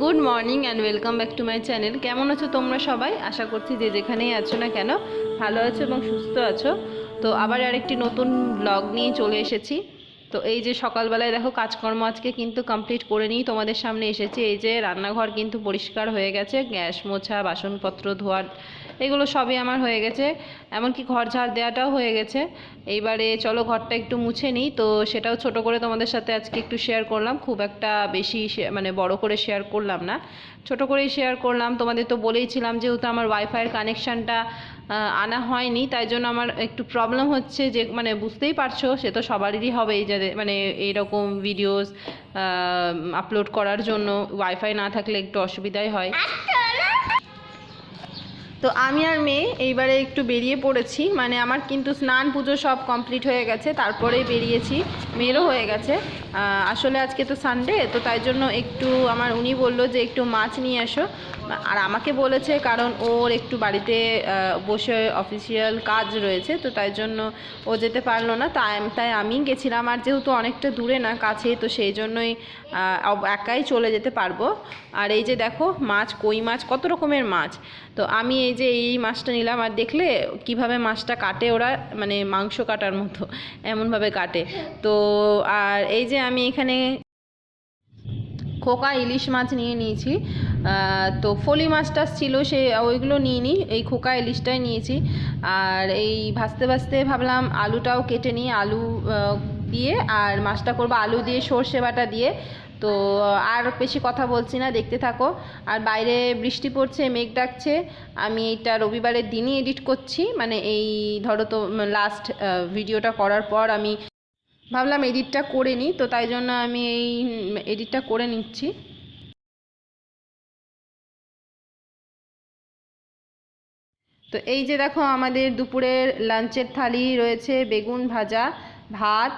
Good morning and welcome back to my channel. কেমন আছো তোমরা সবাই? আশা করছি যে যেখানেই আছো না কেন, ভালো আছো এবং সুস্থ আছো। তো আবার আরেকটি নতুন ব্লগ নিয়ে চলে এসেছি। তো এই যে সকালবেলায় দেখো, কাজকর্ম আজকে কিন্তু কমপ্লিট করে নিই তোমাদের সামনে এসেছি। এই যে রান্নাঘর কিন্তু পরিষ্কার হয়ে গেছে। গ্যাস মোছা, বাসনপত্র ধোয়ার এগুলো সবই আমার হয়ে গেছে। এমনকি ঘর ঝাড় দেওয়াটাও হয়ে গেছে। এইবারে চলো ঘরটা একটু মুছে নিই, তো সেটাও ছোট করে তোমাদের সাথে আজকে একটু শেয়ার করলাম। খুব একটা বেশি মানে বড় করে শেয়ার করলাম না। ছোট করেই শেয়ার করলাম। তোমাদের তো বলেইছিলাম যেহেতু আমার ওয়াইফাইয়ের কানেকশানটা আনা হয়নি, তাই জন্য আমার একটু প্রবলেম হচ্ছে যে মানে বুঝতেই পারছ, সে তো সবারই হবে এই যাদের মানে এইরকম ভিডিওস আপলোড করার জন্য। ওয়াইফাই না থাকলে একটু অসুবিধাই হয়। তো আমি আর মেয়ে এইবারে একটু বেরিয়ে পড়েছি মানে আমার কিন্তু স্নান পুজো সব কমপ্লিট হয়ে গেছে তারপরেই বেরিয়েছি, মেয়েরও হয়ে গেছে। আসলে আজকে তো সানডে তো তাই জন্য একটু আমার উনি বলল যে একটু মাছ নিয়ে আসো আর আমাকে বলেছে কারণ ওর একটু বাড়িতে বসে অফিসিয়াল কাজ রয়েছে, তো তাই জন্য ও যেতে পারল না। তাই তাই আমি গেছিলাম, আর যেহেতু অনেকটা দূরে না, কাছে, তো সেই জন্যই একাই চলে যেতে পারব। আর এই যে দেখো, মাছ, কই মাছ, কত রকমের মাছ। তো আমি এই যে এই মাছটা নিলাম, আর দেখলে কীভাবে মাছটা কাটে ওরা মানে মাংস কাটার মতো, এমনভাবে কাটে। তো, আর এই যে আমি এখানে খোকা, ইলিশ মাছ নিয়ে নিয়েছি। তো ফলি মাছটা ছিল সে, ওইগুলো নিয়ে নিই এই খোকা, ইলিশটাই নিয়েছি। আর এই ভাজতে ভাজতে ভাবলাম আলুটাও কেটে নিই, আলু দিয়ে, আর মাছটা করব আলু দিয়ে, সর্ষে বাটা দিয়ে। তো, আর বেশি কথা বলছি না, দেখতে থাকো। আর বাইরে বৃষ্টি পড়ছে, মেঘ ডাকছে, আমি এইটা রবিবারের দিনই এডিট করছি। মানে এই, ধরো তো লাস্ট ভিডিওটা করার পর আমি ভাবলাম এডিটটা করে নিই, তো তাই জন্য আমি এই এডিটটা করে নিচ্ছি। তো এই যে দেখো আমাদের দুপুরের লাঞ্চের থালি রয়েছে, বেগুন ভাজা, ভাত,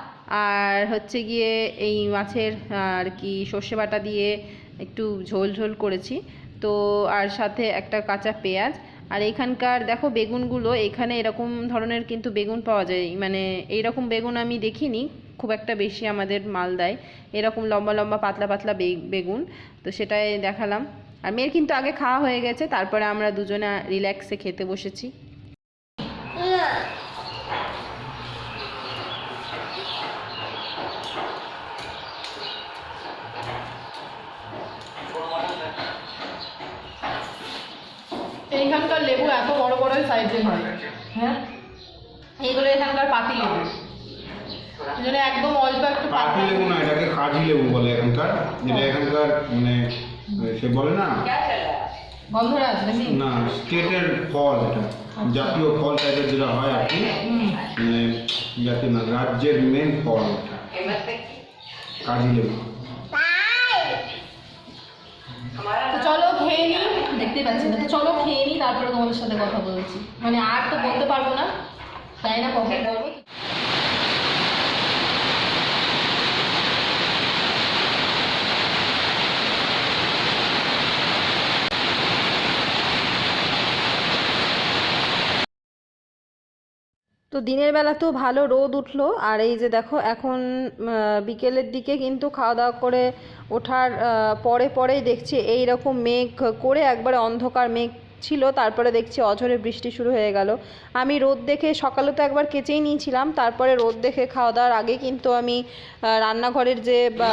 আর হচ্ছে গিয়ে এই মাছের, আর কি সর্ষে বাটা দিয়ে একটু ঝোল ঝোল করেছি। তো আর সাথে একটা কাঁচা পেঁয়াজ। আর এখানকার দেখো বেগুনগুলো, এখানে এরকম ধরনের কিন্তু বেগুন পাওয়া যায়। মানে এইরকম বেগুন আমি দেখিনি। খুব একটা বেশি আমাদের মালদায় এরকম লম্বা লম্বা পাতলা পাতলা বেগুন, তো সেটাই দেখালাম। আর মেয়ের কিন্তু আগে খাওয়া হয়ে গেছে, তারপরে আমরা দুজনে রিল্যাক্সে খেতে বসেছি। এইখানকার লেবু এত বড় বড় সাইজের হয়। হ্যাঁ? এইগুলো এখানকার পাতি লেবু জন্য একদম অল্প একটু লেবু না এটাকে কাজি লেবু বলে এখানকার। যেটা এখানকার মানে সে বলে না? গন্ধরাজ নাকি? না স্টেটের ফল এটা জাতীয় ফল টাইপের যেটা হয় আর কি মানে জাতীয় না রাজ্যের মেন ফল এটা। কাজি লেবু। তো চলো খেয়ে নিই দেখতে পাচ্ছি না তো চলো খেয়ে নিই তারপরে তোমাদের সাথে কথা বলছি। মানে আর তো বলতে পারব না তাই না কখন বলব তো দিনের বেলা তো ভালো রোদ উঠল আর এই যে দেখো এখন বিকেলের দিকে কিন্তু খাওয়া দাওয়া করে ওঠার পরে পরেই দেখছি এই রকম মেঘ করে একবারে অন্ধকার মেঘ ছিল তারপরে দেখছি অঝরে বৃষ্টি শুরু হয়ে গেল। আমি রোদ দেখে সকালে তো একবার কেচেই নিয়েছিলাম তারপরে রোদ দেখে খাওয়া দাওয়ার আগে কিন্তু আমি রান্নাঘরের যে বা,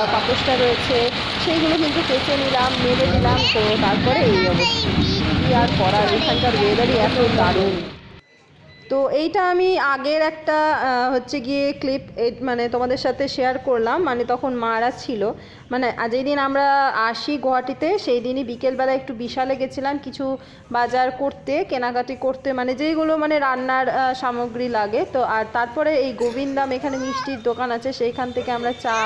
রয়েছে সেইগুলো কিন্তু কেচে নিলাম মেলে নিলাম তো তারপরে এই অবস্থা। আর করার এখানকার ওয়েদারই এত দারুণ। তো এইটা আমি আগের একটা হচ্ছে গিয়ে ক্লিপ মানে তোমাদের সাথে শেয়ার করলাম। মানে তখন মারা ছিল। মানে যেই দিন আমরা আসি গুয়াহাটিতে সেই দিনই বিকেলবেলা একটু বিশালে গেছিলাম কিছু বাজার করতে, কেনাকাটি করতে। মানে যেইগুলো মানে রান্নার সামগ্রী লাগে। তো আর তারপরে এই গোবিন্দাম এখানে মিষ্টির দোকান আছে। সেইখান থেকে আমরা চা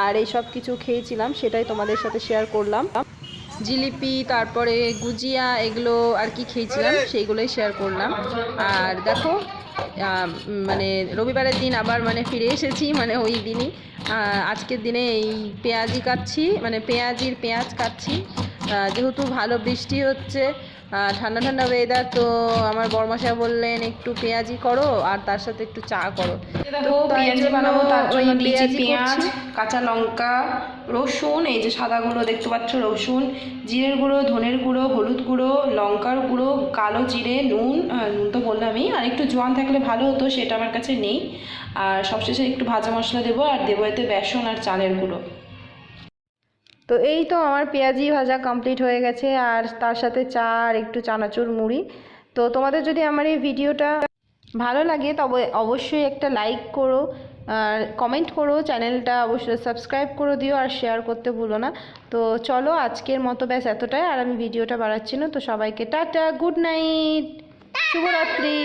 আর এই সব কিছু খেয়েছিলাম। সেটাই তোমাদের সাথে শেয়ার করলাম। জিলিপি তারপরে গুজিয়া এগুলো আর কি খেয়েছিলাম সেইগুলোই শেয়ার করলাম। আর দেখো মানে রবিবারের দিন আবার মানে ফিরে এসেছি মানে ওই দিনই। আজকের দিনে এই পেঁয়াজি কাটছি মানে পেঁয়াজির পেঁয়াজ কাটছি। যেহেতু ভালো বৃষ্টি হচ্ছে ঠান্ডা ঠান্ডা ওয়েদার তো আমার বরমশাই বললেন একটু পেঁয়াজি করো আর তার সাথে একটু চা করো। পেঁয়াজি বানাবো তার ওই জন্য দিয়েছি পেঁয়াজি পেঁয়াজ কাঁচা লঙ্কা রসুন এই যে সাদা গুঁড়ো দেখতে পাচ্ছ রসুন জিরের গুঁড়ো ধনের গুঁড়ো হলুদ গুঁড়ো লঙ্কার গুঁড়ো কালো জিরে নুন নুন তো বললামই আর একটু জোয়ান থাকলে ভালো হতো সেটা আমার কাছে নেই। আর সবশেষে একটু ভাজা মশলা দেবো আর দেবো এতে বেসন আর চালের গুঁড়ো। তো এই তো আমার পেঁয়াজি ভাজা কমপ্লিট হয়ে গেছে আর তার সাথে চা আর একটু চানাচুর মুড়ি। তো তোমাদের যদি আমার এই ভিডিওটা ভালো লাগে তবে অবশ্যই একটা লাইক করো আর কমেন্ট করো চ্যানেলটা অবশ্যই সাবস্ক্রাইব করে দিও আর শেয়ার করতে ভুলো না। তো চলো আজকের মতো ব্যাস এতটাই আর আমি ভিডিওটা বাড়াচ্ছি না। তো সবাইকে টাটা গুড নাইট শুভরাত্রি।